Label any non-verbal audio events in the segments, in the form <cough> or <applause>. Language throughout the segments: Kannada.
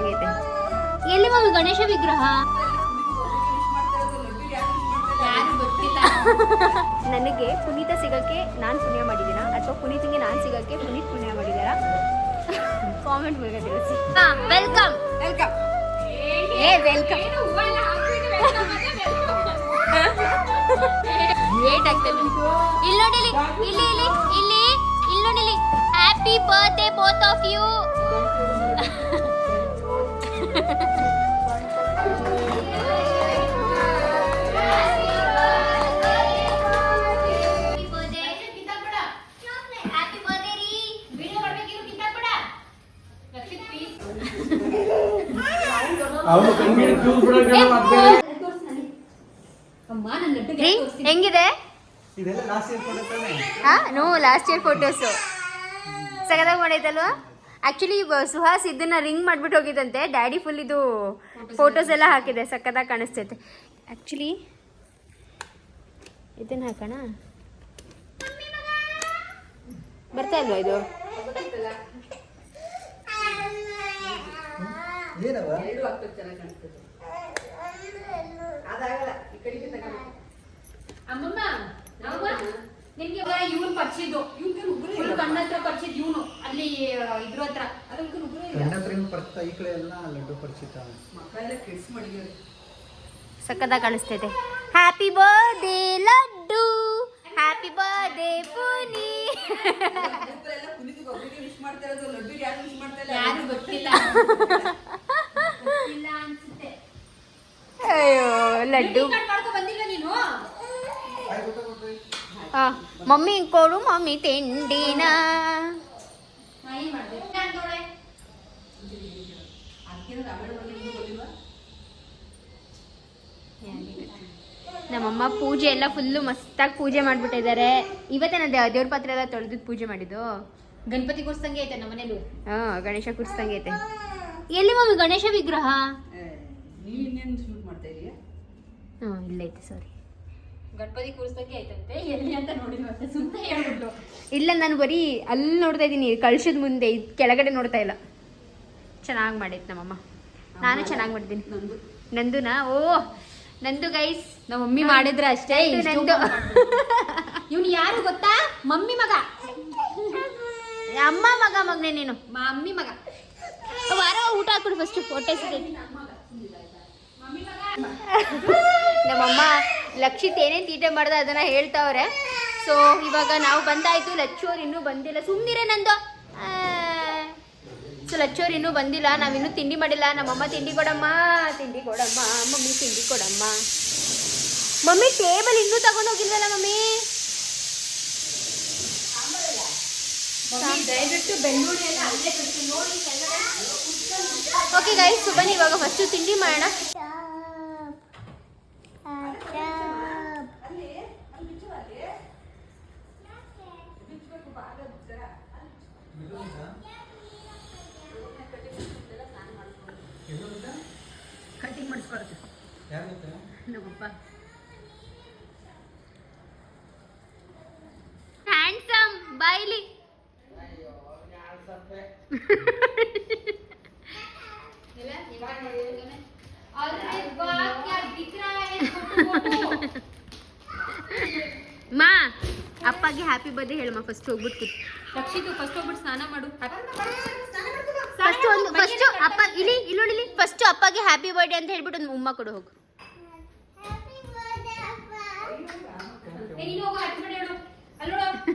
ಕೂರ್ಸಂಗೈತೆ ಎಲ್ಲಿ ಮಮ್ಮಿ ಗಣೇಶ ವಿಗ್ರಹ? <laughs> ನನಗೆ ಪುನೀತ ಸಿಗಕ್ಕೆ ನಾನು ಪುಣ್ಯ ಮಾಡಿದ್ದೀನ ಅಥವಾ ಪುನೀತಿಗೆ ನಾನು ಸಿಗಕ್ಕೆ ಪುನೀತ್ ಪುಣ್ಯ ಮಾಡಿದಾರ ಕಾಮೆಂಟ್ <laughs> ಮೂಲಕ ತಿಳಿಸಿ. ವೆಲ್ಕಮ್ ವೆಲ್ಕಮ್ ಏ ವೆಲ್ಕಮ್ ಲೇಟ್ ಆಗ್ತದೆ ಇಲ್ಲಿ ನೋಡಿ ಇಲ್ಲಿ ಇಲ್ಲಿ ಇಲ್ಲಿ ಇಲ್ಲಿ ಇಲ್ಲಿ happy birthday both of you ಹೆಂಗಿದೆ? ಹಾ ನೋ ಲಾಸ್ಟ್ ಇಯರ್ ಫೋಟೋಸು ಸಗದಾಗ ಮಾಡೈತಲ್ವಾ ಆಕ್ಚುಲಿ ಸುಹಾಸ್ ಇದನ್ನ ರಿಂಗ್ ಮಾಡ್ಬಿಟ್ಟು ಹೋಗಿದಂತೆ ಡ್ಯಾಡಿ ಫುಲ್ ಇದು ಫೋಟೋಸ್ ಎಲ್ಲ ಹಾಕಿದೆ ಸಕ್ಕದಾಗಿ ಕಾಣಿಸ್ತೈತೆ. ಆಕ್ಚುಲಿ ಇದನ್ನ ಹಾಕೋಣ. ಬರ್ತಾ ಇಲ್ವಾ ಇದು? ಏನವ? ಅಮ್ಮಮ್ಮ ನಿನ್ಗೆ ಇವ್ನು ಪರಿಚಿದ್ದು ಇವ್ನು ಕಣ್ಣ ಹತ್ರ ಪರಿಚಿದ್ ಇವನು ಅಲ್ಲಿ ಇದ್ರ ಹತ್ರ. ಗಂಡ ಪ್ರೇಮ ಪರಿಚಿತ ಈ ಕಡೆ ಎಲ್ಲ ಲಡ್ಡು ಪರಿಚಿತ ಸಕ್ಕದ ಕಾಣಿಸ್ತೈತೆ. Happy birthday Laddu. Happy birthday Puni. ಯಾರು ಗೊತ್ತಿಲ್ಲ. ಇಲ್ಲ ಅನ್ಸುತ್ತೆ. ಅಯ್ಯೋ ಲಡ್ಡು. ಬಂದಿಲ್ಲ ನೀನು? ಮಮ್ಮಿ ಕೊಡು ಮಮ್ಮಿ ತಿಂಡಿನ. ನಮ್ಮಮ್ಮ ಪೂಜೆ ಎಲ್ಲ ಫುಲ್ಲು ಮಸ್ತಾಗಿ ಪೂಜೆ ಮಾಡ್ಬಿಟ್ಟಿದ್ದಾರೆ. ಇವತ್ತೇ ನಾನು ದೇವ್ರ ಪಾತ್ರೆ ಎಲ್ಲ ತೊಳೆದು ಪೂಜೆ ಮಾಡಿದ್ದು? ಗಣಪತಿ ಕೂರ್ಸಂಗೆ ಐತೆ ನಮ್ಮ ಮನೇಲಿ. ಹಾ ಗಣೇಶ ಕುರ್ಸ್ದಂಗೈತೆ ಎಲ್ಲಿ ಮಮ್ಮಿ ಗಣೇಶ ವಿಗ್ರಹ? ಹಾ ಇನ್ನೇನು ಶೂಟ್ ಮಾಡ್ತಾ ಇದೀಯಾ? ಹ್ಞೂ ಇಲ್ಲೈತೆ ಸಾರಿ ಗಣಪತಿ ಕೂರಿಸಕ್ಕೆ ಆಯ್ತಂತೆ. ಎಲ್ಲಿ ಅಂತ ನೋಡಿದ್ವಂತೆ ಸುಮ್ಮನೆ ಹೇಳ್ಬಿಟ್ಟು ಇಲ್ಲ ನಾನು ಬರೀ ಅಲ್ಲಿ ನೋಡ್ತಾ ಇದ್ದೀನಿ ಕಳ್ಸದ ಮುಂದೆ ಇದು ಕೆಳಗಡೆ ನೋಡ್ತಾ ಇಲ್ಲ. ಚೆನ್ನಾಗಿ ಮಾಡೈತೆ ನಮ್ಮಮ್ಮ. ನಾನು ಚೆನ್ನಾಗಿ ಮಾಡಿದ್ದೀನಿ. ನಂದು. ನಂದುನಾ? ಓ ನಂದು ಗೈಸ್ ನಮ್ಮ ಮಮ್ಮಿ ಮಾಡಿದ್ರ ಅಷ್ಟೇ ನಂದು ಇವ್ನು ಯಾರು ಗೊತ್ತಾ? ಮಮ್ಮಿ ಮಗ. ಅಮ್ಮ ಮಗ ಮಗನೇ ನೀನು. ಮಮ್ಮಿ ಮಗ. ವಾರ ಊಟ ಹಾಕ್ಬಿಡು ಫಸ್ಟ್ ಫೋಟೋ ಸಿಗೈತಿ ನಮ್ಮಮ್ಮ ಲಕ್ಷಿತ್ ಏನೇನು ತೀಟೆ ಮಾಡ್ದ ಅದನ್ನ ಹೇಳ್ತಾವ್ರೆ. ಸೊ ಇವಾಗ ನಾವು ಬಂದಾಯ್ತು ಲಚ್ಚೋರು ಇನ್ನೂ ಬಂದಿಲ್ಲ. ಸುಮ್ಮನಿರೇ ನಂದು. ಸೊ ಲಚ್ಚೋರು ಇನ್ನೂ ಬಂದಿಲ್ಲ. ನಾವಿನ್ನೂ ತಿಂಡಿ ಮಾಡಿಲ್ಲ. ನಮ್ಮಮ್ಮ ತಿಂಡಿ ಕೊಡಮ್ಮ ತಿಂಡಿ ಕೊಡಮ್ಮ ಮಮ್ಮಿ ತಿಂಡಿ ಕೊಡಮ್ಮ. ಮಮ್ಮಿ ಟೇಬಲ್ ಇನ್ನೂ ತಗೊಂಡೋಗಿಲ್ವಲ್ಲ ಮಮ್ಮಿ? ಓಕೆ ಗೈಸ್ ಸುಬನ್ ಇವಾಗ ಫಸ್ಟು ತಿಂಡಿ ಮಾಡೋಣ ಕಟಿಂಗ್ ಮಾಡಿಸ್ಕೊಡ್ತೆ ಯಾರು ಗೊತ್ತಾ ನಮ್ಮಪ್ಪ ಹ್ಯಾಂಡ್ಸಮ್ ಬಾಯ್ಲಿ <laughs> ಮಾ ಅಪ್ಪಗೆ ಹ್ಯಾಪಿ ಬರ್ಡೇ ಹೇಳಮ್ಮ ಫಸ್ಟ್ ಹೋಗ್ಬಿಟ್ಟು ಕೂತ್ ರಕ್ಷಿತು ಫಸ್ಟ್ ಹೋಗ್ಬಿಟ್ಟು ಸ್ನಾನ ಮಾಡು. ಫಸ್ಟ್ ಒಂದು ಫಸ್ಟ್ ಅಪ್ಪ ಇಲ್ಲಿ ಇಲ್ಲಿ ನೋಡಿ ಫಸ್ಟ್ ಅಪ್ಪಗೆ ಹ್ಯಾಪಿ ಬರ್ಡೇ ಅಂತ ಹೇಳ್ಬಿಟ್ಟು ಒಂದು ಉಮ್ಮ ಕೊಡು ಹೋಗು.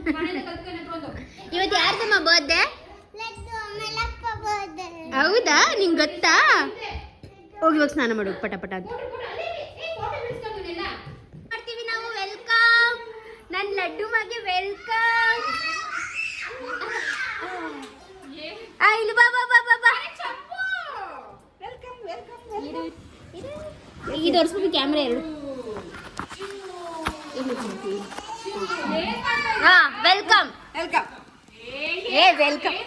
<laughs> ಇವತ್ತು ಯಾರ್ದಮ್ಮ ಬರ್ತ್ಡೇ ಹೌದಾ? ನಿಂಗೆ ಗೊತ್ತಾ? ಹೋಗಿ ಹೋಗಿ ಸ್ನಾನ ಮಾಡು ಪಟ ಪಟ ಅಂತ. ಮಾಡ್ತೀವಿ ನಾವು ವೆಲ್ಕಮ್ ನನ್ನ ಲಡ್ಡು ಮಗೆ ವೆಲ್ಕಮ್ ಇಲ್ಲಿ ಬಾ ಬಾ ಬಾ ಬಾ ಬಾ. ಇದು ಒರೆಸ್ಬಿಟ್ಟು ಕ್ಯಾಮ್ರಾ ಎರಡು. ಹಾ ವೆಲ್ಕಮ್ ವೆಲ್ಕಮ್ ಏ ವೆಲ್ಕಮ್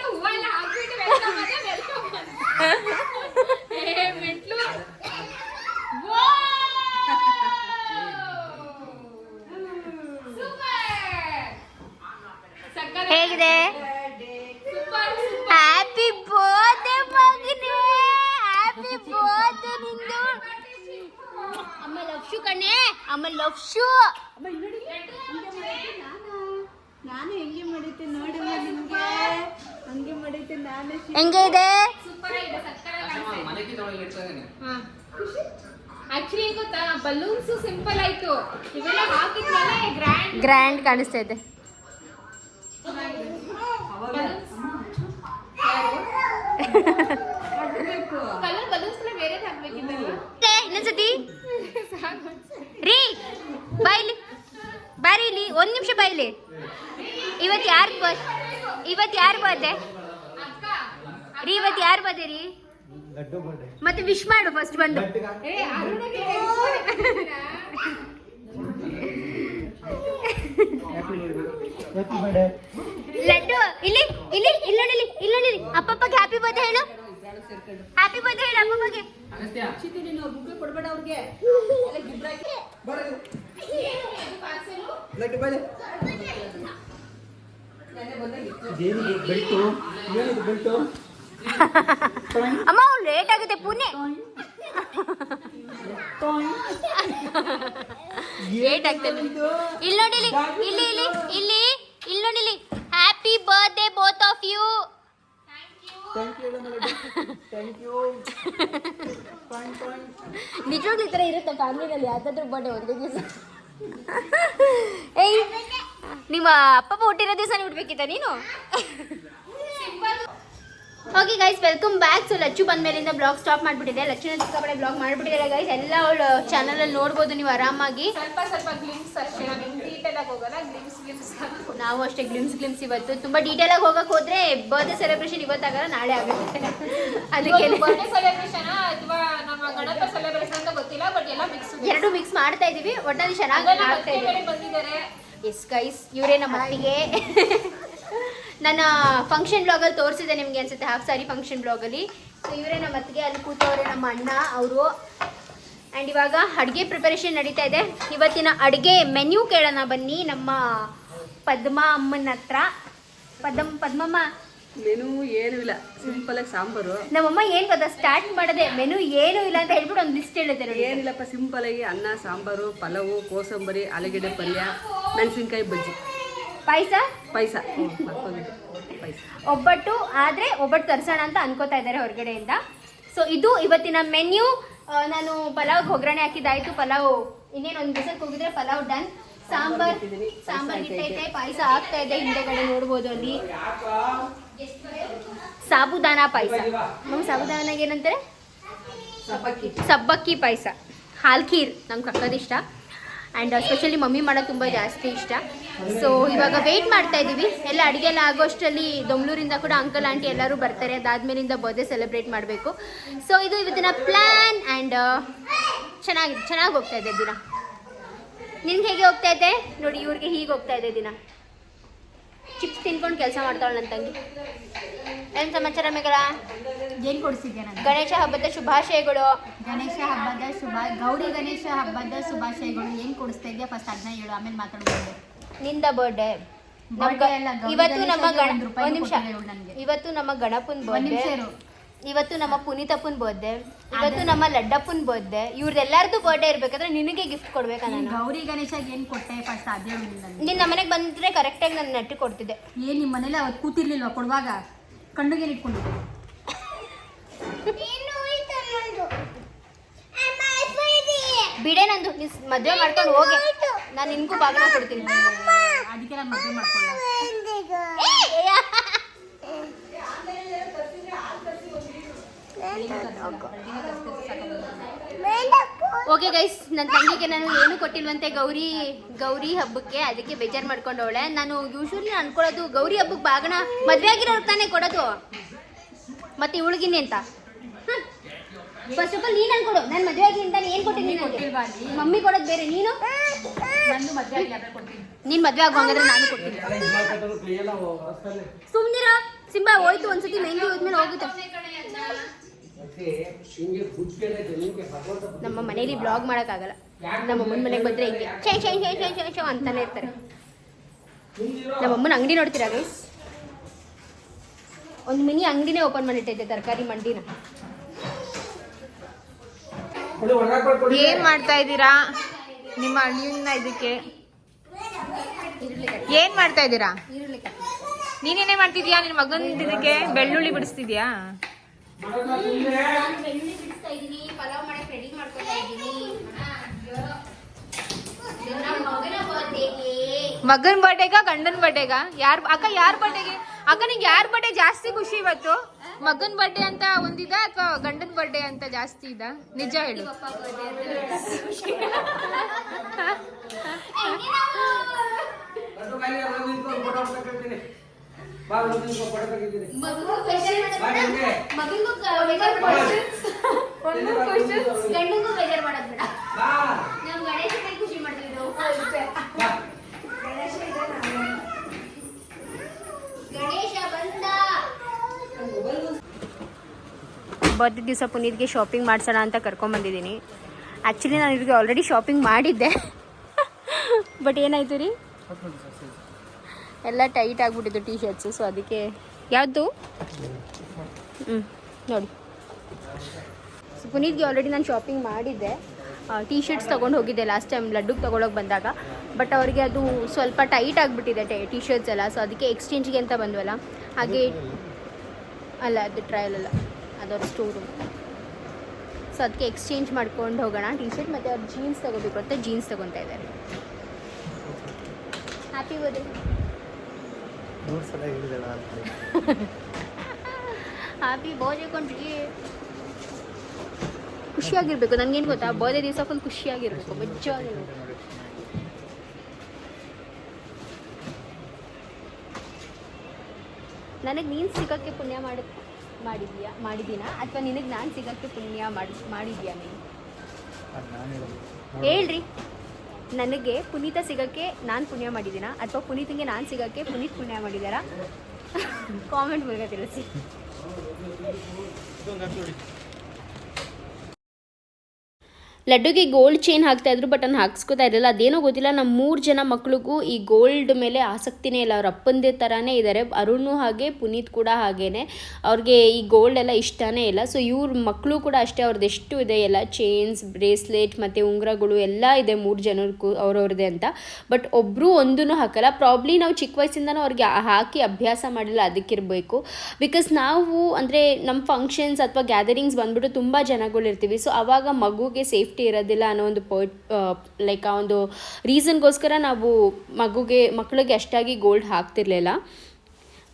ಹೇಗಿದೆ ಹ್ಯಾಪಿ ಬರ್ತ್ಡೇ ಮಗನೇ ಹ್ಯಾಪಿ ಬರ್ತ್ಡೇ ನಿಂದು ಅಮ್ಮ ಲವ್ ಶೂ ಕಣೆ ಅಮ್ಮ ಲವ್ ಶೂ ಅಮ್ಮ ನಾನು ಹೆಂಗೆ ಮಾಡೈತೆ ನೋಡಿ ನಿಮಗೆ? ಹಂಗೆ ಮಾಡೈತೆ ನಾನು ಹೆಂಗೆ ಇದೆ. ಆಕ್ಚುಲಿ ಗೊತ್ತಾ? ಬಲೂನ್ಸ್ ಸಿಂಪಲ್ ಆಯ್ತು. ಇವೆಲ್ಲ ಹಾಕಿದ್ಮೇಲೆ ಗ್ರ್ಯಾಂಡ್ ಗ್ರ್ಯಾಂಡ್ ಕಾಣಿಸ್ತಾ ಇದೆ. ಕಲರ್ ಬಲೂನ್ಸ್ ಎಲ್ಲ ಬೇರೆ ಇನ್ನೊಂದ್ಸತಿ? ರೀ ಬಾಯ್ಲಿ. ಬಾರಿ ಇಲ್ಲಿ ಒಂದ್ ನಿಮಿಷ ಬಾಯ್ಲಿ. ಇವತ್ತು ಯಾರು ಬರ್ ಇವತ್ತು ಯಾರು ಬರ್ದೆ ರೀ ಇವತ್ತು ಯಾರು ಬರ್ದೆ ರೀ? ಮತ್ತೆ ವಿಶ್ ಮಾಡು ಫಸ್ಟ್ ಬಂದು. ಲಡ್ಡು ಇಲ್ಲಿ ಇಲ್ಲಿ ಇಲ್ಲಿ ಇಲ್ಲ ಅಪ್ಪಪ್ಪಗೆ ಹ್ಯಾಪಿ ಬರ್ತ್ಡೇ ಹೇಳು. ಹ್ಯಾಪಿ ಬರ್ತ್ಡೇ ಹೇಳು ಅಪ್ಪಪ್ಪಗೆ ಚಿತಿ ನೀನು ಬುಕ್ ಕೊಡ್ಬೇಡ ಅವ್ರಿಗೆ. ಎಲ್ಲ ಗಿಬ್ರಾಕಿ ಲಡ್ಡು ಬರ್ಡೇ ನೆನ್ನೆ ಬಂದಾಗಿತ್ತು ಇದೇನಿದು ಬೆಲ್ಟು ಏನಿದು ಬೆಲ್ಟು. ಅಮ್ಮ ಅವ್ನು ಲೇಟ್ ಆಗುತ್ತೆ ಪುಣ್ಯ. ಲೇಟ್ ಆಗ್ತದೆ. ಇಲ್ಲಿ ನೋಡಿ ಇಲ್ಲಿ ಇಲ್ಲಿ ಇಲ್ಲಿ ಇಲ್ಲಿ. ಇಲ್ಲಿ ನೋಡಿ ಇಲ್ಲಿ. Happy birthday both of you thank you Laddu thank you fine fine ನಿಜವಾಗ್ಲೂ ಈ ಥರ ಇರುತ್ತೆ ಫ್ಯಾಮಿಲಿನಲ್ಲಿ ಯಾವ್ದಾದ್ರು ಬರ್ಡೇ ಒಂದೇ ದಿವಸ ಏಯ್, ನಿಮ್ಮ ಅಪ್ಪಪ್ಪ ಹುಟ್ಟಿರೋ ದಿವಸ ಹುಡ್ಬೇಕಿತ್ತ ನೀನು? Okay guys welcome back so Lachchu ಬಂದ ಮೇಲಿಂದ ಬ್ಲಾಗ್ ಸ್ಟಾಪ್ ಮಾಡಿಬಿಟ್ಟಿದೆ. ಲಚ್ಚುನ ಚಿಕ್ಕಬಳೆ ಬ್ಲಾಗ್ ಮಾಡಿಬಿಟ್ಟಿದ್ದಾರೆ ಗೈಸ್ ಎಲ್ಲ ಅವಳು ಚಾನಲಲ್ಲಿ ನೋಡ್ಬೋದು ನೀವು ಆರಾಮಾಗಿ. ಸ್ವಲ್ಪ ಸ್ವಲ್ಪ ಗ್ಲಿಮ್ಸ್ ಅಷ್ಟೇ. ಹೋಗಲ್ಲ ಗ್ಲಿಮ್ಸ್ ಗ್ಲಿಮ್ಸ್ ನಾವು ಅಷ್ಟೇ ಗ್ಲಿಮ್ಸ್ ಗ್ಲಿಮ್ಸ್ ಇವತ್ತು. ತುಂಬ ಡೀಟೇಲ್ ಆಗಿ ಹೋಗಕ್ಕೆ ಹೋದ್ರೆ ಬರ್ತ್ಡೇ ಸೆಲೆಬ್ರೇಷನ್ ಇವತ್ತಾಗಲ್ಲ ನಾಳೆ ಆಗುತ್ತೆ. ಅದಕ್ಕೆ ಬರ್ಡೇ ಸೆಲೆಬ್ರೇಷನ್ ಅಥವಾ ನಮ್ಮ ಗಣಪ ಸೆಲೆಬ್ರೇಷನ್ ಅಂತ ಗೊತ್ತಿಲ್ಲ ಬಟ್ ಎಲ್ಲ ಮಿಕ್ಸ್ ಎರಡು ಮಿಕ್ಸ್ ಮಾಡ್ತಾ ಇದೀವಿ. ಒಟ್ಟಲ್ಲಿ ಚೆನ್ನಾಗಿ ಆಗ್ತಾ ಇದೆ. ಬಂದಿದ್ದಾರೆ. ಎಸ್ ಗೈಸ್ ಇವರೇ ನಮ್ಮ ಅತ್ತಿಗೆ. ನನ್ನ ಫಂಕ್ಷನ್ ಬ್ಲಾಗಲ್ಲಿ ತೋರಿಸಿದೆ ನಿಮಗೆ ಅನ್ಸುತ್ತೆ ಹಾಫ್ ಸಾರಿ ಫಂಕ್ಷನ್ ಬ್ಲಾಗಲ್ಲಿ ಸೊ ಇವರೇ ನಮ್ಮ ಅತ್ತಿಗೆ ಅಲ್ಲಿ ಕೂತವ್ರೆ ನಮ್ಮ ಅಣ್ಣ ಅವರು. ಆ್ಯಂಡ್ ಇವಾಗ ಅಡುಗೆ ಪ್ರಿಪರೇಷನ್ ನಡೀತಾ ಇದೆ. ಇವತ್ತಿನ ಅಡುಗೆ ಮೆನ್ಯೂ ಕೇಳೋಣ ಬನ್ನಿ ನಮ್ಮ ಪದ್ಮ ಅಮ್ಮನ ಹತ್ರ. ಪದ್ಮ ಪದ್ಮಮ್ಮ. ಮೆನು ಏನೂ ಇಲ್ಲ ಸಿಂಪಲ್ ಆಗಿ ಸಾಂಬಾರು. ನಮ್ಮಮ್ಮ ಏನು ಗೊತ್ತಾ ಸ್ಟಾರ್ಟ್ ಮಾಡದೆ ಮೆನು ಏನೂ ಇಲ್ಲ ಅಂತ ಹೇಳ್ಬಿಟ್ಟು ಒಂದು ಲಿಸ್ಟ್ ಹೇಳಿದೆ ನೋಡಿ. ಏನಿಲ್ಲಪ್ಪ ಸಿಂಪಲ್ ಆಗಿ ಅನ್ನ ಸಾಂಬಾರು ಪಲಾವು ಕೋಸಂಬರಿ ಆಲೂಗೆಡ್ಡೆ ಪಲ್ಯ ಮೆಣಸಿನ್ಕಾಯಿ ಬಜ್ಜಿ. ಪಾಯಸ? ಪಾಯಸ. ಪಾಯಸ. ಒಬ್ಬಟ್ಟು ಆದರೆ ಒಬ್ಬಟ್ಟು ತರಿಸೋಣ ಅಂತ ಅನ್ಕೋತಾ ಇದ್ದಾರೆ ಹೊರಗಡೆಯಿಂದ. ಸೊ ಇದು ಇವತ್ತಿನ ಮೆನ್ಯೂ ನಾನು ಪಲಾವ್ ಒಗ್ಗರಣೆ ಹಾಕಿದ್ದಾಯ್ತು. ಪಲಾವ್ ಇನ್ನೇನು ಒಂದು ದಿವಸಕ್ಕೆ ಹೋಗಿದ್ರೆ ಪಲಾವ್ ಡನ್. ಸಾಂಬಾರ್ ಸಾಂಬಾರ್ ಇಟ್ಟೈತೆ ಪಾಯಸ ಆಗ್ತಾ ಇದೆ. ಹಿಂದೆಗಡೆ ನೋಡ್ಬೋದು ಅಲ್ಲಿ. ಸಾಬುದಾನ ಪಾಯಸ. ನಮ್ಮ ಸಾಬುದಾನಾಗ ಏನಂತಾರೆ? ಸಬ್ಬಕ್ಕಿ. ಪಾಯಸ. ಹಾಲ್ ಖೀರ್. ನಮ್ಗೆ ಕಕ್ಕದ ಇಷ್ಟ. ಆ್ಯಂಡ್ ಸ್ಪೆಷಲಿ ಮಮ್ಮಿ ಮಾಡೋದು ತುಂಬ ಜಾಸ್ತಿ ಇಷ್ಟ. ಸೊ ಇವಾಗ ವೆಯ್ಟ್ ಮಾಡ್ತಾ ಇದ್ದೀವಿ ಎಲ್ಲ ಅಡುಗೆ ಎಲ್ಲ ಆಗೋಷ್ಟರಲ್ಲಿ ದೊಂಗ್ಳೂರಿಂದ ಕೂಡ ಅಂಕಲ್ ಆಂಟಿ ಎಲ್ಲರೂ ಬರ್ತಾರೆ. ಅದಾದ್ಮೇಲಿಂದ ಬರ್ತ್ಡೇ ಸೆಲೆಬ್ರೇಟ್ ಮಾಡಬೇಕು. ಸೊ ಇದು ಇವತ್ತಿನ ಪ್ಲ್ಯಾನ್ ಆ್ಯಂಡ್ ಚೆನ್ನಾಗಿ ಚೆನ್ನಾಗಿ ಹೋಗ್ತಾ ಇದೆ ದಿನ. ನಿನ್ಗೆ ಹೇಗೆ ಹೋಗ್ತಾ ಇದೆ? ನೋಡಿ ಇವ್ರಿಗೆ ಹೀಗೆ ಹೋಗ್ತಾ ಇದೆ ದಿನ. ಚಿಪ್ಸ್ ತಿನ್ಕೊಂಡು ಕೆಲಸ ಮಾಡ್ತಾಳೆ ನನ್ನ ತಂಗಿ. ಏನು ಸಮಾಚಾರ ಮೇಘಲ? ಏನು ಕೊಡಿಸಿದ್ಯಾ ನಾನು ಗಣೇಶ ಹಬ್ಬದ ಶುಭಾಶಯಗಳು. ಗಣೇಶ ಹಬ್ಬದ ಶುಭ ಗೌರಿ ಗಣೇಶ ಹಬ್ಬದ ಶುಭಾಶಯಗಳು. ಏನು ಕೊಡಿಸ್ತಾ ಇದೆಯಾ? ಫಸ್ಟ್ ಅದನ್ನ ಹೇಳು ಆಮೇಲೆ ಮಾತಾಡ್ಬೋದು ನಿಂದ ಬರ್ಡೇ ಇವತ್ತು ನಮ್ಮ ಗಣ ಒಂದ್ ನಿಮಿಷ. ಇವತ್ತು ನಮ್ಮ ಗಣಪನ್ ಬರ್ಡೇ ಇವತ್ತು ನಮ್ಮ ಪುನೀತಪ್ಪನ್ ಬರ್ಡೇ ಇವತ್ತು ನಮ್ಮ ಲಡ್ಡಪ್ಪನ್ ಬರ್ಡೇ ಇವ್ರದೆಲ್ಲಾರ್ದು ಬರ್ಡೇ ಇರ್ಬೇಕಾದ್ರೆ ನಿನಗೆ ಗಿಫ್ಟ್ ಕೊಡ್ಬೇಕಾ ನೀನ್ ಗೌರಿ ಗಣೇಶಗೆ ಏನು ಕೊಟ್ಟೆ ಫಸ್ಟ್ ಅದೇ ನಿನ್ ನಮ್ಮನೆಗೆ ಬಂದ್ರೆ ಕರೆಕ್ಟಾಗಿ ನಾನು ನೆಟ್ಟು ಕೊಡ್ತಿದ್ದೆ. ಏನು ನಿಮ್ಮ ಮನೇಲಿ ಅವತ್ತು ಕೂತಿರ್ಲಿಲ್ವಾ ಕೊಡುವಾಗ? ಕಣ್ಣುಗೆ ಇಟ್ಕೊಂಡು ಬಿಡೆ ನಂದು ನೀನ್ ಮದುವೆ ಮಾಡ್ಕೊಂಡು ಹೋಗಿ. ನಾನು ನಿನ್ಗೂ ಬಾಗಿನ ಕೊಡ್ತೀನಿ ಅದಕ್ಕೆ ನಾನು ಮದುವೆ ಮಾಡ್ಕೊಳ್ಳ ಓಕೆ ಗೈಸ್ ನನ್ನ ತಂಗಿಗೆ ನಾನು ಏನು ಕೊಟ್ಟಿಲ್ವಂತೆ ಗೌರಿ ಗೌರಿ ಹಬ್ಬಕ್ಕೆ ಅದಕ್ಕೆ ಬೇಜಾರು ಮಾಡ್ಕೊಂಡವಳೆ. ನಾನು ಯೂಶ್ವಲಿ ಅನ್ಕೊಳ್ಳೋದು ಗೌರಿ ಹಬ್ಬಕ್ಕೆ ಬಾಗಣ ಮದುವೆ ಆಗಿರೋರು ತಾನೇ ಕೊಡೋದು. ಮತ್ತೆ ಇವಳಿಗಿನಿ ಅಂತ ಫಸ್ಟ್ ಆಫ್ ಆಲ್ ನೀನು ಕೊಡು. ನಾನು ಮದುವೆ ಆಗಿ ಅಂತ ಏನು ಅಲ್ಲಿ? ಮಮ್ಮಿ ಕೊಡೋದು ಬೇರೆ ನೀನು? ನಂದು ಮದುವೆ ಆಗಿ ಕೊಡ್ತೀನಿ. ನೀನು ಮದುವೆ ನಾನು ಕೊಡ್ತೀನಿ. ಸುಮ್ಮನಿರ ಸಿಂಬಾ ಹೋಯ್ತು ಒಂದ್ಸತಿ ಮೆಹಂದಿ ಹೋದ್ಮೇಲೆ ಹೋಗುತ್ತೆ. ನಮ್ಮ ಮನೇಲಿ ಬ್ಲಾಗ್ ಮಾಡೋಕ್ಕಾಗಲ್ಲ. ನಮ್ಮ ಅಮ್ಮನ ಮನೆಗೆ ಬಂದರೆ ಹಿಂಗೆ ಶೈ ಶೈ ಶೈ ಶೈ ಶೈ ಶೋ ಅಂತಾನೆ ಇರ್ತಾರೆ. ನಮ್ಮ ಅಮ್ಮನ ಅಂಗಡಿ ನೋಡ್ತೀರಾ ಗೈಸ್ ಒಂದು ಮಿನಿ ಅಂಗಡಿನೇ ಓಪನ್ ಮಾಡಿಟ್ಟೈತೆ ತರಕಾರಿ ಮಂಡಿನ. ಏನ್ ಮಾಡ್ತಾ ಇದ್ದೀರಾ? ನಿಮ್ಮ ಅಣ್ಣ ಇದಕ್ಕೆ. ಏನ್ ಮಾಡ್ತಾ ಇದ್ದೀರಾ? ನೀನೇನೇ ಮಾಡ್ತಿದ್ಯಾ? ನಿನ್ ಮಗನ್ ಇದಕ್ಕೆ ಬೆಳ್ಳುಳ್ಳಿ ಬಿಡಿಸ್ತಿದ್ಯಾ? ಮಗನ್ ಬರ್ಡೇಗ ಗಂಡನ್ ಬರ್ಡೇಗ ಯಾರ್ ಅಕ್ಕ ಯಾರ ಬರ್ಡೇಗೆ ಅಕ್ಕ ನಿಂಗೆ ಯಾರ ಬರ್ಡೇ ಜಾಸ್ತಿ ಖುಷಿ ಇವತ್ತು? ಮಗನ್ ಬರ್ಡೇ ಅಂತ ಒಂದಿದ ಅಥವಾ ಗಂಡನ ಬರ್ಡೇ ಅಂತ ಜಾಸ್ತಿ ಇದ ನಿಜ ಹೇಳು ಮಗನಿಗೂ ಬೇಜಾರ್ ಮಗನಿಗೂ ಬೇಜಾರ್ ಗಂಡನಿಗೂ ಬೇಜಾರ್ ಮಾಡೋದ್ ಬೇಡ ನಮ್ ಗಣೇಶ ಖುಷಿ ಮಾಡ್ತಿದ್ರು ಗಣೇಶ ಬಂದ ಬರ್ತ್ಡೇ ದಿವಸ ಪುನೀತ್ಗೆ ಶಾಪಿಂಗ್ ಮಾಡಿಸೋಣ ಅಂತ ಕರ್ಕೊಂಬಂದಿದ್ದೀನಿ. ಆ್ಯಕ್ಚುಲಿ ನಾನು ಇವ್ರಿಗೆ ಆಲ್ರೆಡಿ ಶಾಪಿಂಗ್ ಮಾಡಿದ್ದೆ. <laughs> ಬಟ್ ಏನಾಯ್ತು ರೀ? ಎಲ್ಲ ಟೈಟ್ ಆಗಿಬಿಟ್ಟಿದ್ದು ಟೀ ಶರ್ಟ್ಸು ಸೊ ಅದಕ್ಕೆ ಯಾವುದು? ಹ್ಞೂ ನೋಡಿ. ಸೊ ಪುನೀತ್ಗೆ ಆಲ್ರೆಡಿ ನಾನು ಶಾಪಿಂಗ್ ಮಾಡಿದ್ದೆ. ಟೀ ಶರ್ಟ್ಸ್ ತೊಗೊಂಡು ಹೋಗಿದ್ದೆ ಲಾಸ್ಟ್ ಟೈಮ್ ಲಡ್ಡುಗೆ ತೊಗೊಳಕ್ಕೆ ಬಂದಾಗ. ಬಟ್ ಅವರಿಗೆ ಅದು ಸ್ವಲ್ಪ ಟೈಟ್ ಆಗಿಬಿಟ್ಟಿದೆ ಟೀ ಶರ್ಟ್ಸ್ ಎಲ್ಲ ಸೊ ಅದಕ್ಕೆ ಎಕ್ಸ್ಚೇಂಜ್ಗೆ ಅಂತ ಬಂದ್ವಲ್ಲ. ಹಾಗೆ, ಅಲ್ಲ, ಅದು ಟ್ರಯಲ್ ಅಲ್ಲ. ಅದವ್ರ ಸ್ಟೋರು ಸೊ ಅದಕ್ಕೆ ಎಕ್ಸ್ಚೇಂಜ್ ಮಾಡ್ಕೊಂಡು ಹೋಗೋಣ. ಟಿ ಶರ್ಟ್ ಮತ್ತು ಅವ್ರು ಜೀನ್ಸ್ ತೊಗೋಬೇಕು ಅಂತ ಜೀನ್ಸ್ ತೊಗೊತಾ ಇದ್ದಾರೆ. ಹ್ಯಾಪಿ ಬರ್ಡೇ ಹ್ಯಾಪಿ ಬರ್ಡೇ ಕೊಂಡ್ರಿ ಖುಷಿಯಾಗಿರ್ಬೇಕು. ನನಗೇನು ಗೊತ್ತಾ? ಬರ್ಡೇ ದಿವಸ ಫುಲ್ ಖುಷಿಯಾಗಿರ್ಬೇಕು. ಮಜ್ಜಾಗಿರ್ಬೇಕು ನನಗೆ ನೀನು ಸಿಗೋಕ್ಕೆ ಪುಣ್ಯ ಮಾಡಿ. ಮಾಡಿದ್ಯಾ? ಮಾಡಿದ್ದೀನಾ? ಅಥವಾ ನಿನಗೆ ನಾನು ಸಿಗೋಕ್ಕೆ ಪುಣ್ಯ ಮಾಡಿ ಮಾಡಿದ್ಯಾ ನೀನು? ಹೇಳ್ರಿ. ನನಗೆ ಪುನೀತ ಸಿಗೋಕ್ಕೆ ನಾನು ಪುಣ್ಯ ಮಾಡಿದ್ದೀನಾ? ಅಥವಾ ಪುನೀತಿಗೆ ನಾನು ಸಿಗೋಕ್ಕೆ ಪುನೀತ್ ಪುಣ್ಯ ಮಾಡಿದ್ದಾರಾ? <laughs> ಕಾಮೆಂಟ್ ಮೂಲಕ ತಿಳಿಸಿ. ಲಡ್ಡುಗೆ ಗೋಲ್ಡ್ ಚೈನ್ ಹಾಕ್ತಾ ಇದ್ರು ಬಟ್ ನಾನು ಹಾಕ್ಸ್ಕೊತಾ ಇರಲಿಲ್ಲ. ಅದೇನೋ ಗೊತ್ತಿಲ್ಲ ನಮ್ಮ ಮೂರು ಜನ ಮಕ್ಳಿಗೂ ಈ ಗೋಲ್ಡ್ ಮೇಲೆ ಆಸಕ್ತಿನೇ ಇಲ್ಲ. ಅವ್ರ ಅಪ್ಪಂದೇ ಥರನೇ ಇದ್ದಾರೆ ಅರುಣು ಹಾಗೆ, ಪುನೀತ್ ಕೂಡ ಹಾಗೇನೆ. ಅವ್ರಿಗೆ ಈ ಗೋಲ್ಡ್ ಎಲ್ಲ ಇಷ್ಟನೇ ಇಲ್ಲ. ಸೊ ಇವ್ರ ಮಕ್ಕಳು ಕೂಡ ಅಷ್ಟೇ. ಅವ್ರದ್ದು ಎಷ್ಟು ಇದೆ, ಎಲ್ಲ ಚೈನ್ಸ್ ಬ್ರೇಸ್ಲೆಟ್ ಮತ್ತು ಉಂಗುರಗಳು ಎಲ್ಲ ಇದೆ ಮೂರು ಜನಕ್ಕೂ ಅವ್ರವ್ರದ್ದೇ ಅಂತ. ಬಟ್ ಒಬ್ಬರು ಒಂದೂ ಹಾಕಲ್ಲ. ಪ್ರಾಬ್ಲಿ ನಾವು ಚಿಕ್ಕ ವಯಸ್ಸಿಂದನೂ ಅವ್ರಿಗೆ ಹಾಕಿ ಅಭ್ಯಾಸ ಮಾಡಿಲ್ಲ ಅದಕ್ಕಿರಬೇಕು. ಬಿಕಾಸ್ ನಾವು ಅಂದರೆ ನಮ್ಮ ಫಂಕ್ಷನ್ಸ್ ಅಥವಾ ಗ್ಯಾದರಿಂಗ್ಸ್ ಬಂದ್ಬಿಟ್ಟು ತುಂಬ ಜನಗಳಿರ್ತೀವಿ. ಸೊ ಆವಾಗ ಮಗುಗೆ ಸೇಫ್ಟಿ ಇರೋದಿಲ್ಲ ಅನ್ನೋ ಒಂದು ಪರ್ಟ್ ಲೈಕ್ ಆ ಒಂದು ರೀಸನ್ಗೋಸ್ಕರ ನಾವು ಮಗುಗೆ, ಮಕ್ಕಳಿಗೆ ಅಷ್ಟಾಗಿ ಗೋಲ್ಡ್ ಹಾಕ್ತಿರ್ಲಿಲ್ಲ.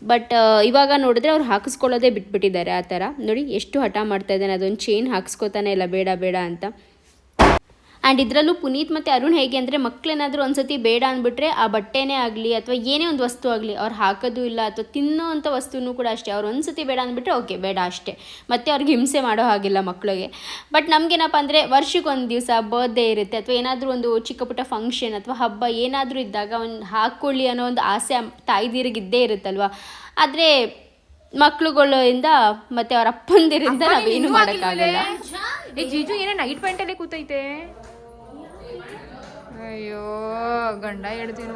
ಬಟ್ ಇವಾಗ ನೋಡಿದ್ರೆ ಅವ್ರು ಹಾಕಿಸ್ಕೊಳ್ಳೋದೇ ಬಿಟ್ಬಿಟ್ಟಿದ್ದಾರೆ ಆ ಥರ. ನೋಡಿ, ಎಷ್ಟು ಹಠ ಮಾಡ್ತಾ ಇದ್ದಾನೆ. ಅದೊಂದು ಚೈನ್ ಹಾಕಿಸ್ಕೋತಾನೆ ಇಲ್ಲ, ಬೇಡ ಬೇಡ ಅಂತ. ಆ್ಯಂಡ್ ಇದರಲ್ಲೂ ಪುನೀತ್ ಮತ್ತು ಅರುಣ್ ಹೇಗೆ ಅಂದರೆ ಮಕ್ಕಳೇನಾದರೂ ಒಂದ್ಸತಿ ಬೇಡ ಅಂದ್ಬಿಟ್ರೆ ಆ ಬಟ್ಟೆನೇ ಆಗಲಿ ಅಥವಾ ಏನೇ ಒಂದು ವಸ್ತು ಆಗಲಿ ಅವ್ರು ಹಾಕೋದು ಇಲ್ಲ ಅಥವಾ ತಿನ್ನೋ ಅಂಥ ವಸ್ತುನೂ ಕೂಡ ಅಷ್ಟೇ ಅವ್ರು ಒಂದ್ಸತಿ ಬೇಡ ಅಂದ್ಬಿಟ್ರೆ ಓಕೆ ಬೇಡ ಅಷ್ಟೇ. ಮತ್ತೆ ಅವ್ರಿಗೆ ಹಿಂಸೆ ಮಾಡೋ ಹಾಗಿಲ್ಲ ಮಕ್ಕಳಿಗೆ ಬಟ್ ನಮಗೇನಪ್ಪ ಅಂದರೆ ವರ್ಷಕ್ಕೊಂದು ದಿವಸ ಬರ್ಡೇ ಇರುತ್ತೆ ಅಥವಾ ಏನಾದರೂ ಒಂದು ಚಿಕ್ಕ ಪುಟ್ಟ ಫಂಕ್ಷನ್ ಅಥವಾ ಹಬ್ಬ ಏನಾದರೂ ಇದ್ದಾಗ ಒಂದು ಹಾಕ್ಕೊಳ್ಳಿ ಅನ್ನೋ ಒಂದು ಆಸೆ ತಾಯ್ದಿರಿಗೆ ಇದ್ದೇ ಇರುತ್ತಲ್ವ? ಆದರೆ ಮಕ್ಳುಗಳಿಂದ ಮತ್ತೆ ಅವ್ರ ಅಪ್ಪಂದಿರಿಂದ ನಾವೇನು ಮಾಡೋಕ್ಕಾಗಲ್ಲ. ಜೀಜು ಏನೋ ನೈಟ್ ಪ್ಯಾಂಟಲ್ಲೇ ಕೂತೈತೆ? ಅಯ್ಯೋ ಗಂಡ ಹೇಳ್ತೀವಿ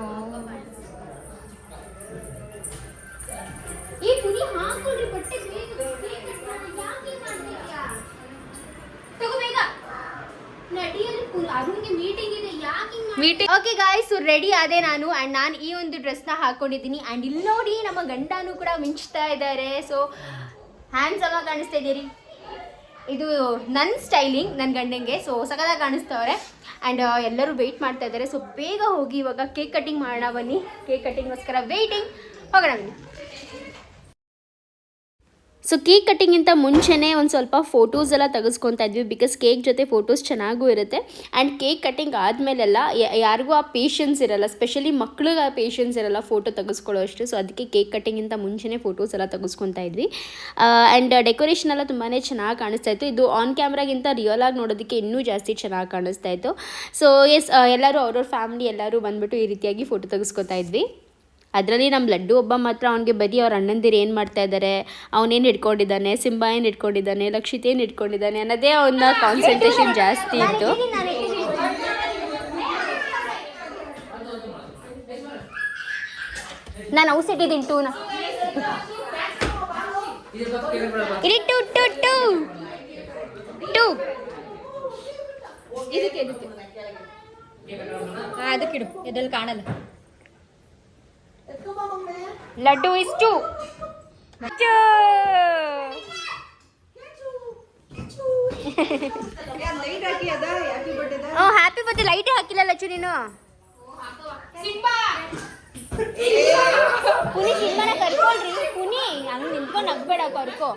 ಮೀಟಿಂಗ್ ಓಕೆ ಗಾಯ್ಸ್ ರೆಡಿ ಆದೆ ನಾನು ಆ್ಯಂಡ್ ನಾನು ಈ ಒಂದು ಡ್ರೆಸ್ನ ಹಾಕೊಂಡಿದ್ದೀನಿ ಆ್ಯಂಡ್ ಇಲ್ಲಿ ನೋಡಿ ನಮ್ಮ ಗಂಡನೂ ಕೂಡ ಮಿಂಚ್ತಾ ಇದ್ದಾರೆ ಸೊ ಆಗಿ ಕಾಣಿಸ್ತಾ ಇದ್ದೀರಿ ಇದು ನನ್ನ ಸ್ಟೈಲಿಂಗ್ ನನ್ನ ಗಂಡಂಗೆ ಸೊ ಸಕದಾಗ ಕಾಣಿಸ್ತವ್ರೆ. ಆ್ಯಂಡ್ ಎಲ್ಲರೂ ವೆಯ್ಟ್ ಮಾಡ್ತಾ ಇದ್ದಾರೆ. ಸೊ ಬೇಗ ಹೋಗಿ ಇವಾಗ ಕೇಕ್ ಕಟಿಂಗ್ ಮಾಡೋಣ ಬನ್ನಿ. ಕೇಕ್ ಕಟಿಂಗ್ಗೋಸ್ಕರ ವೆಯ್ಟಿಂಗ್ ಹೋಗೋಣ ಬನ್ನಿ. ಸೊ ಕೇಕ್ ಕಟ್ಟಿಂಗಿಂತ ಮುಂಚೆನೇ ಒಂದು ಸ್ವಲ್ಪ ಫೋಟೋಸ್ ಎಲ್ಲ ತೆಗೆಸ್ಕೊತಾ ಇದ್ವಿ ಬಿಕಾಸ್ ಕೇಕ್ ಜೊತೆ ಫೋಟೋಸ್ ಚೆನ್ನಾಗೂ ಇರುತ್ತೆ. ಆ್ಯಂಡ್ ಕೇಕ್ ಕಟ್ಟಿಂಗ್ ಆದಮೇಲೆಲ್ಲ ಯಾರಿಗೂ ಆ ಪೇಷನ್ಸ್ ಇರಲ್ಲ ಸ್ಪೆಷಲಿ ಮಕ್ಳಿಗೆ ಆ ಪೇಷನ್ಸ್ ಇರಲ್ಲ ಫೋಟೋ ತೆಗೆಸ್ಕೊಳ್ಳೋ ಅಷ್ಟು. ಸೊ ಅದಕ್ಕೆ ಕೇಕ್ ಕಟ್ಟಿಂಗಿಂತ ಮುಂಚೆನೇ ಫೋಟೋಸ್ ಎಲ್ಲ ತೆಗೆಸ್ಕೊತಾ ಇದ್ವಿ. ಆ್ಯಂಡ್ ಡೆಕೋರೇಷನ್ ಎಲ್ಲ ತುಂಬಾ ಚೆನ್ನಾಗಿ ಕಾಣಿಸ್ತಾ ಇತ್ತು. ಇದು ಆನ್ ಕ್ಯಾಮ್ರಾಗಿಂತ ರಿಯಲ್ ಆಗಿ ನೋಡೋದಕ್ಕೆ ಇನ್ನೂ ಜಾಸ್ತಿ ಚೆನ್ನಾಗಿ ಕಾಣಿಸ್ತಾ ಇತ್ತು. ಸೊ ಎಸ್ ಎಲ್ಲರೂ ಅವ್ರವ್ರ ಫ್ಯಾಮಿಲಿ ಎಲ್ಲರೂ ಬಂದ್ಬಿಟ್ಟು ಈ ರೀತಿಯಾಗಿ ಫೋಟೋ ತೆಗೆಸ್ಕೊತಾ ಇದ್ವಿ. ಅದರಲ್ಲಿ ನಮ್ಮ ಲಡ್ಡು ಒಬ್ಬ ಮಾತ್ರ ಅವನಿಗೆ ಬರೀ ಅವ್ರ ಅಣ್ಣಂದಿರು ಏನು ಮಾಡ್ತಾ ಇದ್ದಾರೆ ಅವನೇನು ಇಟ್ಕೊಂಡಿದ್ದಾನೆ ಸಿಂಬ ಏನು ಇಟ್ಕೊಂಡಿದ್ದಾನೆ ಲಕ್ಷಿತ್ ಏನು ಇಟ್ಕೊಂಡಿದ್ದಾನೆ ಅನ್ನೋದೇ ಅವನ ಕಾನ್ಸಂಟ್ರೇಷನ್ ಜಾಸ್ತಿ ಇತ್ತು. ನಾನು ಔಸ್ ಇಟ್ಟಿದ್ದೀನಿ ಟೂನ ಇಲ್ಲಿ ಟು ಟು ಟು ಟು ಇದಕ್ಕೆ ಅದಕ್ಕಿಡು ಎದ್ರಲ್ಲಿ ಕಾಣಲ್ಲ. ಲಡ್ಡು ಇಸ್ ಇಷ್ಟು ಹ್ಯಾಪಿ ಬರ್ತ್ಡೇ ಲೈಟೇ ಹಾಕಿಲ್ಲ ಲಚ್ಚು ನೀನು. ಪುನಿ ಸಿಂಹನ ಕರ್ಕೊಳ್ರಿ. ಪುನಿ ಹಂಗ್ ನಿಂತ್ಕೊಂಡು ನಗ್ಬೇಡ ಕರ್ಕೋ.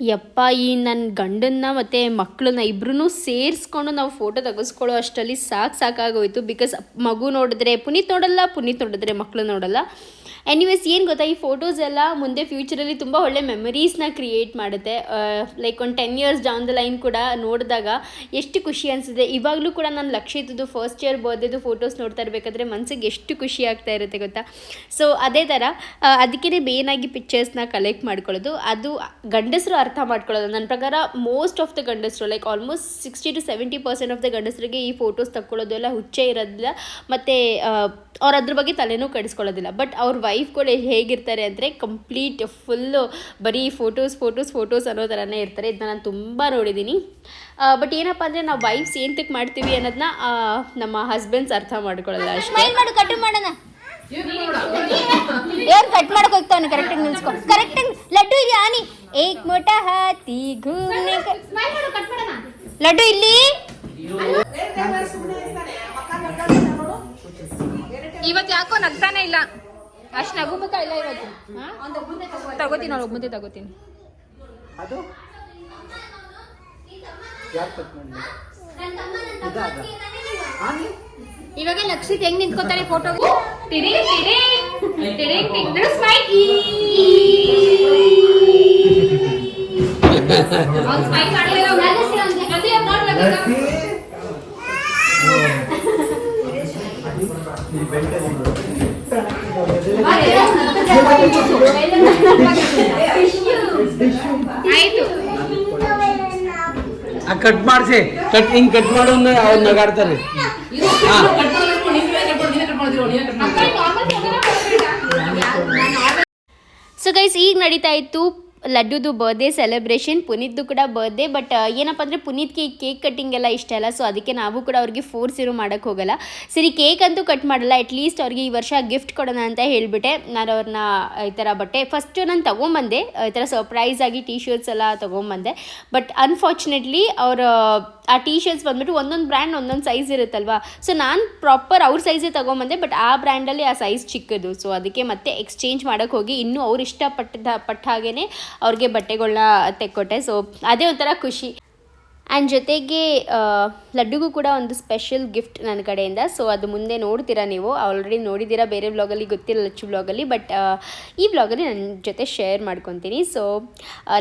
ಯಪ್ಪ, ಈ ನನ್ನ ಗಂಡನ್ನ ಮತ್ತು ಮಕ್ಕಳನ್ನ ಇಬ್ರು ಸೇರಿಸ್ಕೊಂಡು ನಾವು ಫೋಟೋ ತೆಗೆಸ್ಕೊಳ್ಳೋ ಅಷ್ಟರಲ್ಲಿ ಸಾಕು ಸಾಕಾಗೋಯ್ತು. ಬಿಕಾಸ್ ಮಗು ನೋಡಿದ್ರೆ ಪುನೀತ್ ನೋಡಲ್ಲ, ಪುನೀತ್ ನೋಡಿದ್ರೆ ಮಕ್ಕಳು ನೋಡಲ್ಲ. ಎನಿವೇಸ್ ಏನು ಗೊತ್ತಾ? ಈ ಫೋಟೋಸ್ ಎಲ್ಲ ಮುಂದೆ ಫ್ಯೂಚರಲ್ಲಿ ತುಂಬ ಒಳ್ಳೆ ಮೆಮರೀಸ್ನ ಕ್ರಿಯೇಟ್ ಮಾಡುತ್ತೆ. ಲೈಕ್ ಒಂದು ten years down the line ಕೂಡ ನೋಡಿದಾಗ ಎಷ್ಟು ಖುಷಿ ಅನಿಸುತ್ತೆ. ಇವಾಗಲೂ ಕೂಡ ನಾನು ಲಕ್ಷಿತದ್ದು ಫಸ್ಟ್ ಇಯರ್ ಬರ್ದೇದು ಫೋಟೋಸ್ ನೋಡ್ತಾ ಇರಬೇಕಾದ್ರೆ ಮನಸ್ಸಿಗೆ ಎಷ್ಟು ಖುಷಿ ಆಗ್ತಾ ಇರುತ್ತೆ ಗೊತ್ತಾ? ಸೊ ಅದೇ ಥರ ಅದಕ್ಕೇ ಬೇನಾಗಿ ಪಿಕ್ಚರ್ಸ್ನ ಕಲೆಕ್ಟ್ ಮಾಡ್ಕೊಳ್ಳೋದು. ಅದು ಗಂಡಸರು ಅರ್ಥ ಮಾಡ್ಕೊಳ್ಳೋದು. ನನ್ನ ಪ್ರಕಾರ ಮೋಸ್ಟ್ ಆಫ್ ದ ಗಂಡಸರು like almost sixty to seventy percent of the ಗಂಡಸರಿಗೆ ಈ ಫೋಟೋಸ್ ತಕ್ಕೊಳ್ಳೋದು ಎಲ್ಲ ಹುಚ್ಚೆ ಇರೋದಿಲ್ಲ. ಮತ್ತು ಅವ್ರು ಅದ್ರ ಬಗ್ಗೆ ತಲೆನೂ ಕೆಡಿಸ್ಕೊಳ್ಳೋದಿಲ್ಲ. ಬಟ್ ಅವ್ರ ವೈಫ್ಗಳು ಹೇಗಿರ್ತಾರೆ ಅಂದರೆ ಕಂಪ್ಲೀಟ್ ಫುಲ್ಲು ಬರೀ ಫೋಟೋಸ್ ಫೋಟೋಸ್ ಫೋಟೋಸ್ ಅನ್ನೋ ಥರನೇ ಇರ್ತಾರೆ. ಇದನ್ನ ನಾನು ತುಂಬ ನೋಡಿದ್ದೀನಿ. ಬಟ್ ಏನಪ್ಪ ಅಂದರೆ ನಾವು ವೈಫ್ಸ್ ಏನಕ್ಕೆ ಮಾಡ್ತೀವಿ ಅನ್ನೋದನ್ನ ನಮ್ಮ ಹಸ್ಬೆಂಡ್ಸ್ ಅರ್ಥ ಮಾಡ್ಕೊಳ್ಳಲ್ಲ ಅಷ್ಟೇ. ಮಾಡು ಕಟ್ ಮಾಡೋಣ. ಯಾರು ಕಟ್ ಮಾಡಕ್ ಹೋಗ್ತಾವನೆ? ಕರೆಕ್ಟಾಗಿ ನಿಲ್ಸ್ಕೊ. ಕರೆಕ್ಟಾಗಿ ಲಡ್ಡು ಇಲ್ಲಿ ಆನಿ? ಏಕ್ ಮೋಟ ಹಾತಿ ಘೂಮ್ನೆ ಕ- ಲಡ್ಡು ಇಲ್ಲಿ? ಇವತ್ತು ಯಾಕೋ ನಗ್ತಾನೆ ಇಲ್ಲ. ಅಷ್ಟು ನಗುಮುಖ ಇಲ್ಲ ಇವತ್ತು? ತಗೋತೀನಿ ಅವ್ಳಿಗೆ ಮುಂದೆ ತಗೋತೀನಿ. ಅದು? ಇವಾಗ ಲಕ್ಷಿತ್ ಹೆಂಗ್ ನಿಂತ್ಕೋತಾರೆ ಫೋಟೋ ಲಡ್ಡಿ ಈ ಬೆಲ್ಟಲ್ಲಿ ಆಯ್ತು ಆ ಕಟ್ ಮಾಡಿಸಿ ಕಟ್ ಹಿಂಗ್ ಕಟ್ ಮಾಡೋ ಅವ್ರು ನಗಾಡ್ತಾರೆ ಸೊ ಗೈಸ್ ಈಗ ನಡೀತಾ ಇತ್ತು ಲಡ್ಡುದು ಬರ್ಡೇ ಸೆಲೆಬ್ರೇಷನ್ ಪುನೀತ್ದು ಕೂಡ ಬರ್ಡೇ ಬಟ್ ಏನಪ್ಪ ಅಂದರೆ ಪುನೀತ್ಗೆ ಈ ಕೇಕ್ ಕಟ್ಟಿಂಗ್ ಎಲ್ಲ ಇಷ್ಟ ಅಲ್ಲ ಸೊ ಅದಕ್ಕೆ ನಾವು ಕೂಡ ಅವ್ರಿಗೆ ಫೋರ್ಸ್ ಇರೋ ಮಾಡೋಕ್ಕೆ ಹೋಗಲ್ಲ. ಸರಿ ಕೇಕ್ ಅಂತೂ ಕಟ್ ಮಾಡಲ್ಲ ಅಟ್ಲೀಸ್ಟ್ ಅವ್ರಿಗೆ ಈ ವರ್ಷ ಗಿಫ್ಟ್ ಕೊಡೋಣ ಅಂತ ಹೇಳಿಬಿಟ್ಟೆ. ನಾನು ಅವ್ರನ್ನ ಈ ಥರ ಬಟ್ಟೆ. ಫಸ್ಟು ನಾನು ತೊಗೊಂಬಂದೆ ಈ ಥರ ಸರ್ಪ್ರೈಸ್ ಆಗಿ ಟೀ ಶರ್ಟ್ಸ್ ಎಲ್ಲ ತೊಗೊಂಬಂದೆ. ಬಟ್ ಅನ್ಫಾರ್ಚುನೇಟ್ಲಿ ಅವ್ರ, ಆ ಟೀ ಶರ್ಟ್ಸ್ ಬಂದ್ಬಿಟ್ಟು ಒಂದೊಂದು ಬ್ರ್ಯಾಂಡ್ ಒಂದೊಂದು ಸೈಜ್ ಇರುತ್ತಲ್ವಾ? ಸೊ ನಾನು ಪ್ರಾಪರ್ ಅವ್ರ ಸೈಜೇ ತೊಗೊಂಬಂದೆ ಬಟ್ ಆ ಬ್ರ್ಯಾಂಡಲ್ಲಿ ಆ ಸೈಜ್ ಚಿಕ್ಕದು. ಸೊ ಅದಕ್ಕೆ ಮತ್ತೆ ಎಕ್ಸ್ಚೇಂಜ್ ಮಾಡೋಕ್ಕೆ ಹೋಗಿ ಇನ್ನೂ ಅವ್ರು ಇಷ್ಟಪಟ್ಟದ ಪಟ್ಟ ಹಾಗೇ ಅವ್ರಿಗೆ ಬಟ್ಟೆಗಳನ್ನ ತೆಕ್ಕೊಟ್ಟೆ. ಸೊ ಅದೇ ಒಂಥರ ಖುಷಿ. ಆ್ಯಂಡ್ ಜೊತೆಗೆ ಲಡ್ಡುಗೂ ಕೂಡ ಒಂದು ಸ್ಪೆಷಲ್ ಗಿಫ್ಟ್ ನನ್ನ ಕಡೆಯಿಂದ. ಸೊ ಅದು ಮುಂದೆ ನೋಡ್ತೀರಾ ನೀವು. ಆಲ್ರೆಡಿ ನೋಡಿದ್ದೀರಾ ಬೇರೆ ವ್ಲಾಗಲ್ಲಿ ಗೊತ್ತಿಲ್ಲ ಲಚ್ಚು ವ್ಲಾಗಲ್ಲಿ ಬಟ್ ಈ ವ್ಲಾಗಲ್ಲಿ ನನ್ನ ಜೊತೆ ಶೇರ್ ಮಾಡ್ಕೊತೀನಿ. ಸೊ